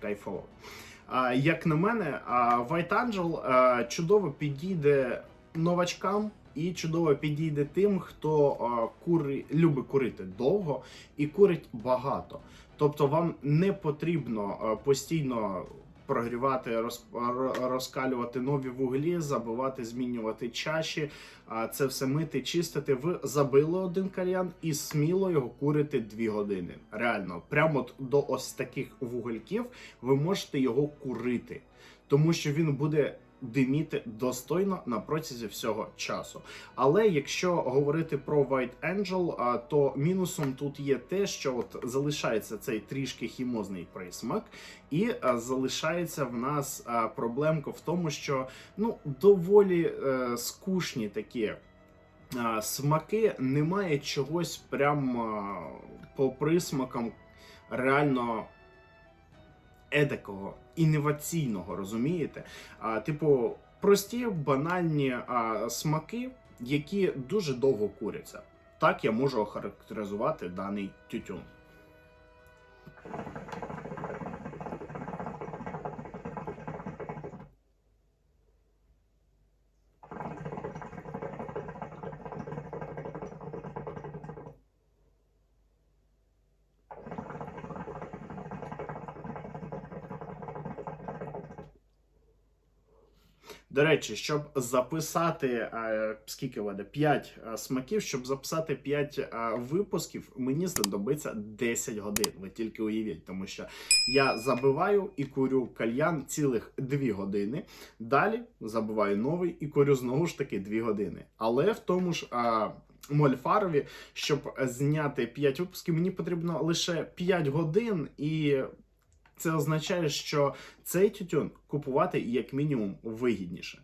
кайфово. Як на мене, White Angel чудово підійде новачкам. І чудово підійде тим, хто а, кури, любить курити довго і курить багато. Тобто вам не потрібно а, постійно прогрівати, роз, розкалювати нові вуглі, забивати, змінювати чаші, це все мити, чистити. Ви забили один кальян і сміло його курити 2 години. Реально, прямо до ось таких вугольків ви можете його курити, тому що він буде. Диміти достойно на протязі всього часу. Але якщо говорити про White Angel, то мінусом тут є те, що от залишається цей трішки хімозний присмак, і залишається в нас проблемка в тому, що ну доволі е, скучні такі. Смаки немає чогось прям по присмакам реально едакого, інноваційного, розумієте? А, типу, прості, банальні а, смаки, які дуже довго куряться. Так я можу охарактеризувати даний тютюн. До речі, щоб записати е, скільки веде 5 смаків, щоб записати 5 е, випусків, мені знадобиться 10 годин. Ви тільки уявіть, тому що я забиваю і курю кальян цілих 2 години. Далі забиваю новий і курю знову ж таки 2 години. Але в тому ж. е, Мольфарові, щоб зняти 5 випусків, мені потрібно лише 5 годин, і це означає, що цей тютюн купувати як мінімум вигідніше.